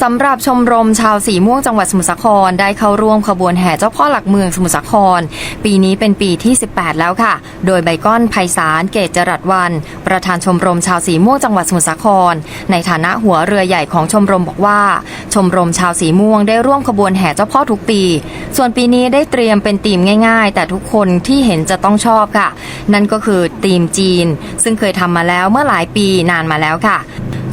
สำหรับชมรมชาวสีม่วงจังหวัดสมุทรสาครได้เข้าร่วมขบวนแห่เจ้าพ่อหลักเมืองสมุทรสาคร ปีนี้เป็นปีที่ 18 แล้วค่ะ โดยไบก้อนไพศาลเกตจรัสวัน ประธานชมรมชาวสีม่วงจังหวัดสมุทรสาคร ในฐานะหัวเรือใหญ่ของชมรมบอกว่า ชมรมชาวสีม่วงได้ร่วมขบวนแห่เจ้าพ่อทุกปี ส่วนปีนี้ได้เตรียมเป็นธีมง่าย ๆ แต่ทุกคนที่เห็นจะต้องชอบค่ะ นั่นก็คือธีมจีน ซึ่งเคยทำมาแล้วเมื่อหลายปีนานมาแล้วค่ะ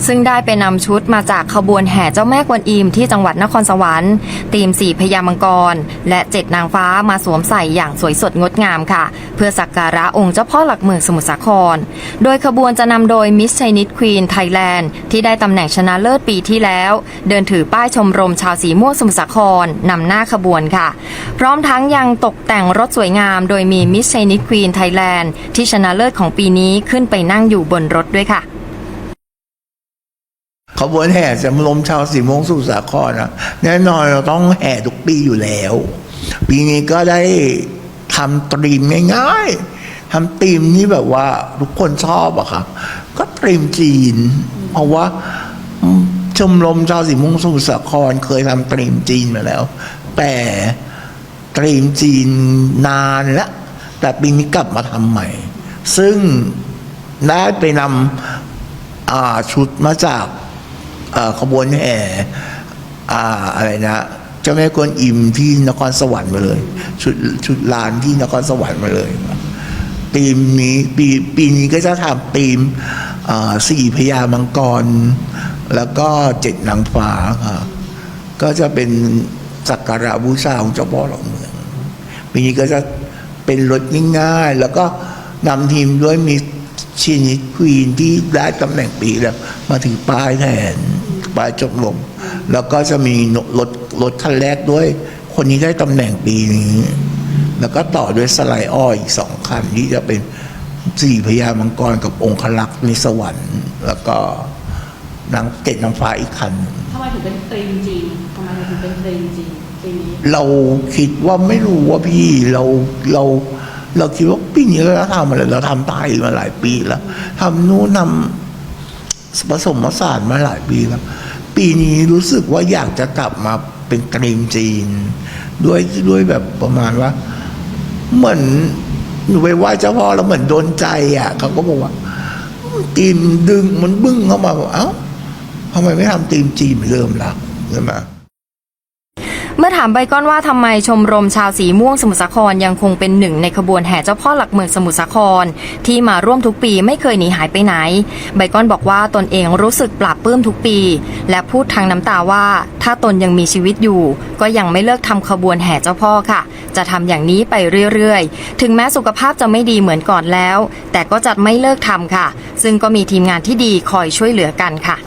ซึ่งได้ไปนำชุดมาจากขบวนแห่เจ้าแม่กวนอิมที่จังหวัดนครสวรรค์ทีมสี่พญามังกร และเจ็ดนางฟ้ามาสวมใส่อย่างสวยสดงดงามค่ะ เพื่อสักการะองค์เจ้าพ่อหลักเมืองสมุทรสาคร โดยขบวนจะนำโดยมิส s ช n นิ e ควีนไทยแลนด์ที่ได้ตำแหน่งชนะเลิศปีที่แล้ว เดินถือป้ายชมรมชาวสีม่วงสมุทรสาครนำหน้าขบวนค่ะ พร้อมทั้งยังตกแต่งรถสวยงาม โดยมีมิส s ช n นิ e ควีนไทยแลนด์ที่ชนะเลิศของปีนี้ขึ้นไปนั่งอยู่บนรถด้วยค่ะ ขบวนแห่จำลมชาวสีมงสู่สาครนะแน่นอนเราต้องแห่ทุกปีอยู่แล้ว ปีนี้ก็ได้ทำตรีมง่ายๆทำตรีมที่แบบว่าทุกคนชอบอะครับ ก็ตรีมจีน เพราะว่าชมรมชาวสีมงสู่สาครเคยทำตรีมจีนมาแล้ว แต่ตรีมจีนนานแล้วแต่ปีนี้กลับมาทำใหม่ ซึ่งได้ไปนำชุดมาจาก ขบวนแห่อะไรนะเจ้าแม่กวนอิมที่นครสวรรค์มาเลยชุดชุดลานที่นครสวรรค์มาเลยปีมนี้ปีปีนี้ก็จะทำปีมสี่พญามังกร แล้วก็เจ็ดนางฟ้าค่ะก็จะเป็นสักการะบูชาของเจ้าพ่อหลักเมืองปีนี้ก็จะเป็นรถง่ายๆ แล้วก็นำทีมด้วยมีชินิควีนที่ได้ตำแหน่งปีแล้ว มาถือป้ายแทน ป้ายจบลมแล้วก็จะมีรถรถคันแรกด้วย คนนี้ได้ตำแหน่งปีนี้ แล้วก็ต่อด้วยสไลด์อ้อยอีกสองคันที่จะเป็นสี่พญามังกรกับองคลักษ์ในสวรรค์ แล้วก็นางเกตนางฟ้าอีกคันหนึ่งทำไมถึงเป็นตรีมจีนทำไมถึงเป็นตรีมจีนปีนี้เราคิดว่าไม่รู้ว่าพี่เราเราเราคิดว่าปีนี้เราทำอะไรเราทำไทยมาหลายปีแล้วทำนู้นทำผสมผสานมาหลายปีแล้ว ปีนี้รู้สึกว่าอยากจะกลับมาเป็นตรีมจีน ด้วยด้วยแบบประมาณว่า เหมือนหนูไปไหว้เจ้าพ่อแล้วเหมือนโดนใจอะเขาก็บอกว่าตีมดึงมันบึ้งเข้ามาบอกเอ้าทำไมไม่ทำตีมจีนเหมือนเดิมล่ะใช่ไหม เมื่อถามไบก้อนว่าทำไมชมรมชาวสีม่วงสมุทรสาครยังคงเป็นหนึ่งในขบวนแห่เจ้าพ่อหลักเมืองสมุทรสาคร ที่มาร่วมทุกปีไม่เคยหนีหายไปไหนไบก้อนบอกว่าตนเองรู้สึกปลาบปลื้มทุกปี และพูดทางน้ำตาว่า ถ้าตนยังมีชีวิตอยู่ ก็ยังไม่เลิกทำขบวนแห่เจ้าพ่อค่ะ จะทำอย่างนี้ไปเรื่อยๆ ถึงแม้สุขภาพจะไม่ดีเหมือนก่อนแล้ว แต่ก็จะไม่เลิกทำค่ะ ซึ่งก็มีทีมงานที่ดีคอยช่วยเหลือกันค่ะ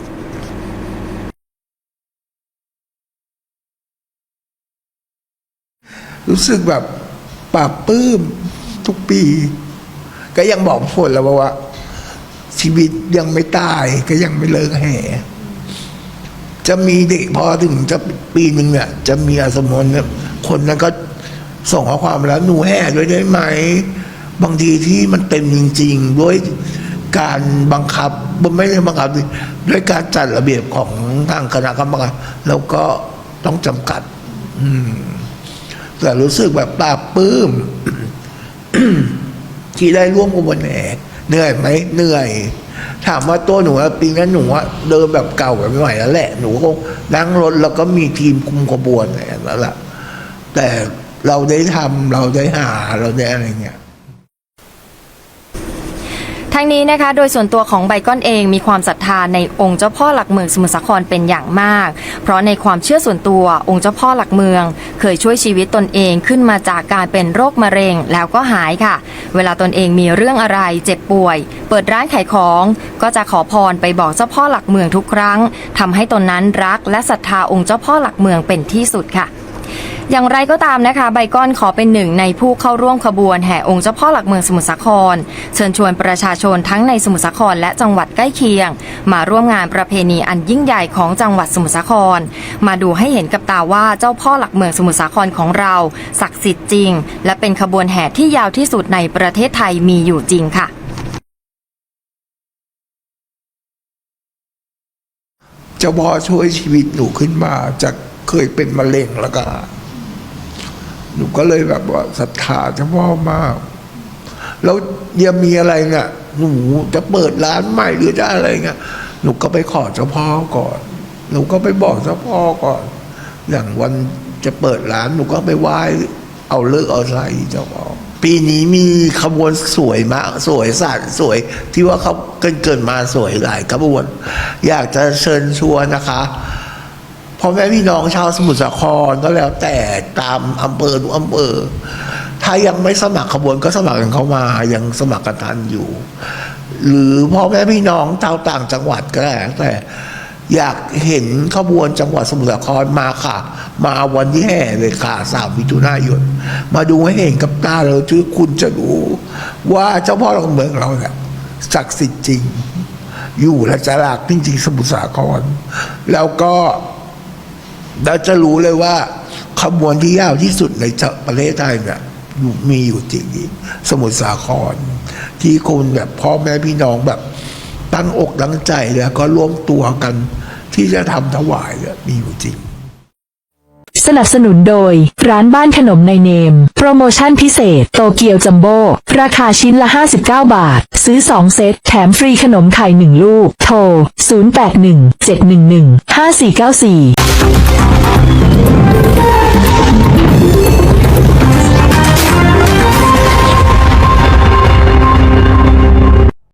รู้สึกแบบปลาบปื้มทุกปี ก็ยังบอกฝนแล้วว่า ชีวิตยังไม่ตายก็ยังไม่เลิกแห่จะมีเด็กพอถึงจะปีหนึ่งเนี่ย จะมีอาสมนเนี่ยคนนั้นก็ส่งข้อความแล้วหนูแห่ด้วยได้ไหม บางทีที่มันเต็มจริง ๆ ด้วยการบังคับไม่ได้บังคับดิด้วยการจัดระเบียบของทางคณะกรรมการแล้วก็ต้องจำกัด อืม แต่รู้สึกแบบปลาบปื้มที่ได้ร่วมกับบนแอกเหนื่อยไหมเหนื่อย ถามว่าตัวหนูปีนั้นหนูเดินแบบเก่าแบบไม่ไหวแล้วแหละ หนูก็นั่งรถแล้วก็มีทีมคุมขบวนอะไรแล้วล่ะแต่เราได้ทำเราได้หาเราได้อะไรเงี้ย ทั้งนี้นะคะ โดยส่วนตัวของไบก้อนเองมีความศรัทธาในองค์เจ้าพ่อหลักเมืองสมุทรสาครเป็นอย่างมาก เพราะในความเชื่อส่วนตัวองค์เจ้าพ่อหลักเมือง เคยช่วยชีวิตตนเองขึ้นมาจากการเป็นโรคมะเร็งแล้วก็หายค่ะ เวลาตนเองมีเรื่องอะไรเจ็บป่วย เปิดร้านขายของ ก็จะขอพรไปบอกเจ้าพ่อหลักเมืองทุกครั้งทำให้ตนนั้นรักและศรัทธาองค์เจ้าพ่อหลักเมืองเป็นที่สุดค่ะ อย่างไรก็ตามนะคะ ไบก้อนขอเป็นหนึ่งในผู้เข้าร่วมขบวนแห่องค์เจ้าพ่อหลักเมืองสมุทรสาคร เชิญชวนประชาชนทั้งในสมุทรสาครและจังหวัดใกล้เคียง มาร่วมงานประเพณีอันยิ่งใหญ่ของจังหวัดสมุทรสาคร มาดูให้เห็นกับตาว่าเจ้าพ่อหลักเมืองสมุทรสาครของเราศักดิ์สิทธิ์จริง และเป็นขบวนแห่ที่ยาวที่สุดในประเทศไทยมีอยู่จริงค่ะจเจ้าพ่อช่วยชีวิตหนูขึ้นมาจากเคยเป็นมะเร็งแล้วก็ หนูก็เลยแบบว่าศรัทธาเจ้าพ่อมาก แล้วยังมีอะไรเนี่ยหนูจะเปิดร้านใหม่หรือจะอะไรเงี้ยหนูก็ไปขอเจ้าพ่อก่อน หนูก็ไปบอกเจ้าพ่อก่อน อย่างวันจะเปิดร้านหนูก็ไปไหว้เอาเลิกเอาใส่เจ้าพ่อปีนี้มีขบวนสวยมากสวยสัตว์สวยที่ว่าเขาเกินเกินมาสวยหลายขบวน อยากจะเชิญชวนนะคะ พ่อแม่พี่น้องชาวสมุทรสาครก็แล้วแต่ตามอำเภอทุกอำเภอถ้ายังไม่สมัครขบวนก็สมัครกันเข้ามายังสมัครกันทันอยู่ หรือพ่อแม่พี่น้องชาวต่างจังหวัดก็แล้วแต่อยากเห็นขบวนจังหวัดสมุทรสาครมาค่ะ มาวันที่แห่เลยค่ะสามมิถุนายนมาดูให้เห็นกับตาเราชื่อคุณจะรู้ว่าเจ้าพ่อหลักเมืองเราเนี่ยศักดิ์สิทธิ์จริง อยู่และจะรักจริงๆสมุทรสาคร แล้วก็ เราจะรู้เลยว่าขบวนที่ยาวที่สุดในประเทศไทยเนี่ยมีอยู่จริงสมุทรสาคร ที่คนแบบพ่อแม่พี่น้องแบบตั้งอกตั้งใจแล้วก็ร่วมตัวกันที่จะทำถวายเนี่ยมีอยู่จริง สนับสนุนโดย ร้านบ้านขนมในเนม โปรโมชั่นพิเศษ โตเกียวจัมโบ้ราคาชิ้นละ 59 บาท ซื้อ 2 เซต แถมฟรีขนมไข่ 1 ลูก โทร 0817115494